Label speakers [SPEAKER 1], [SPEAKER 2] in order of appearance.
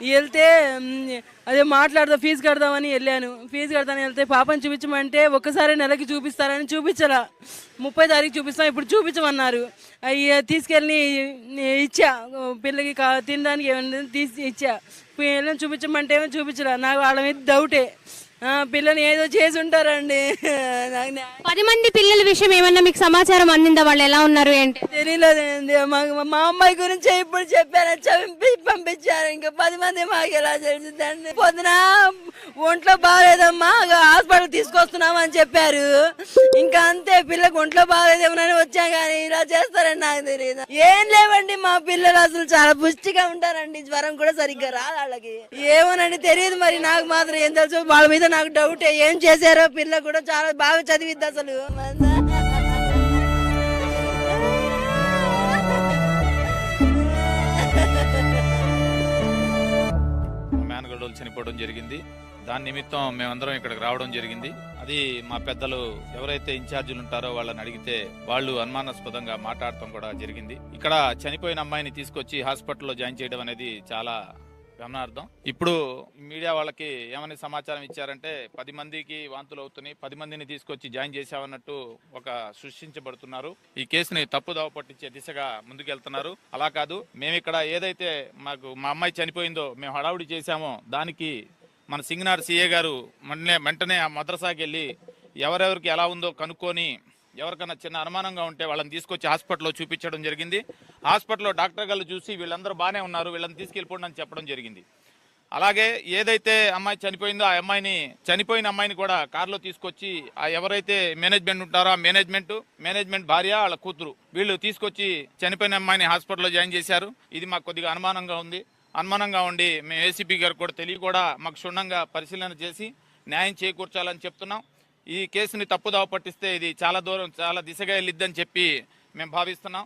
[SPEAKER 1] వెళ్తే అదే మాట్లాడదా ఫీజు కడదామని వెళ్ళాను. ఫీజు కడతాను వెళ్తే పాపని చూపించమంటే ఒక్కసారి నెలకి చూపిస్తారని చూపించరా ముప్పై తారీఖు చూపిస్తాం ఇప్పుడు చూపించమన్నారు. అవి తీసుకెళ్ళి ఇచ్చా. పిల్లకి కా తినడానికి ఏమైనా తీసి ఇచ్చా. పిల్లల్ని చూపించమంటే ఏమో చూపించరా నాకు వాళ్ళ మీద డౌటే. పిల్లని ఏదో చేసి ఉంటారండి
[SPEAKER 2] పది మంది పిల్లల విషయం ఏమన్నా మీకు సమాచారం అందిందా? వాళ్ళు ఎలా ఉన్నారు ఏంటి?
[SPEAKER 1] తెలియలేదండి. మా అమ్మాయి గురించి ఇప్పుడు చెప్పాను చంపి పంపించారు. ఇంకా పది మంది మాకు ఎలా తెలిసిందండి పొద్దున ఒంట్లో బాగాలేదమ్మా. తీసుకొస్తున్నామని తీసుకొస్తున్నాం అని చెప్పారు. ఇంకా అంతే పిల్లకు ఒంట్లో బాగాలేదేమోనని వచ్చా కానీ ఇలా చేస్తారని నాకు తెలియదు ఏం లేవండి మా పిల్లలు అసలు చాలా పుష్టిగా ఉంటారండి. జ్వరం కూడా సరిగ్గా రాదు వాళ్ళకి. ఏమోనండి తెలియదు మరి నాకు మాత్రం ఏం తెలుసు. వాళ్ళ మీద నాకు డౌట్ ఏం. చేశారో పిల్ల కూడా చాలా బాగా చదివిద్ది అసలు.
[SPEAKER 3] చనిపోవడం జరిగింది. దాని నిమిత్తం మేమందరం ఇక్కడికి రావడం జరిగింది. అది మా పెద్దలు ఎవరైతే ఇన్ఛార్జీలు ఉంటారో వాళ్ళని అడిగితే వాళ్ళు అనుమానాస్పదంగా మాట్లాడటం కూడా జరిగింది. ఇక్కడ చనిపోయిన అమ్మాయిని తీసుకొచ్చి హాస్పిటల్లో జాయిన్ చేయడం అనేది చాలా గమనార్థం ఇప్పుడు మీడియా వాళ్ళకి ఏమని సమాచారం ఇచ్చారంటే పది మందికి వాంతులు అవుతున్నాయి పది మందిని తీసుకొచ్చి జాయిన్ చేశామన్నట్టు ఒక సృష్టించబడుతున్నారు. ఈ కేసుని తప్పుదావ పట్టించే దిశగా ముందుకెళ్తున్నారు. అలా కాదు మేము ఇక్కడ ఏదైతే మాకు మా అమ్మాయి చనిపోయిందో మేము హడావుడి చేశామో దానికి మన సింగనార్ సీఏ గారు మొన్నే వెంటనే ఆ మద్రసాకి వెళ్ళి ఎవరెవరికి ఎలా ఉందో కనుక్కొని ఎవరికైనా చిన్న అనుమానంగా ఉంటే వాళ్ళని తీసుకొచ్చి హాస్పిటల్లో చూపించడం జరిగింది. హాస్పిటల్లో డాక్టర్ గారు చూసి వీళ్ళందరూ బాగానే ఉన్నారు వీళ్ళని తీసుకెళ్ళిపోండి అని చెప్పడం జరిగింది. అలాగే ఏదైతే అమ్మాయి చనిపోయిందో ఆ అమ్మాయిని చనిపోయిన అమ్మాయిని కూడా కారులో తీసుకొచ్చి ఆ ఎవరైతే మేనేజ్మెంట్ ఉంటారో ఆ మేనేజ్మెంట్ మేనేజ్మెంట్ భార్య వాళ్ళ కూతురు వీళ్ళు తీసుకొచ్చి చనిపోయిన అమ్మాయిని హాస్పిటల్లో జాయిన్ చేశారు. ఇది మాకు కొద్దిగా అనుమానంగా ఉంది. అనుమానంగా ఉండి మేము ఏసీపీ గారు కూడా తెలియ కూడా మాకు క్షుణ్ణంగా పరిశీలన చేసి న్యాయం చేకూర్చాలని చెప్తున్నాం. ఈ కేసుని తప్పుదావ పట్టిస్తే ఇది చాలా దూరం చాలా దిశగా వెళ్ళిద్దని చెప్పి మేము భావిస్తున్నాం.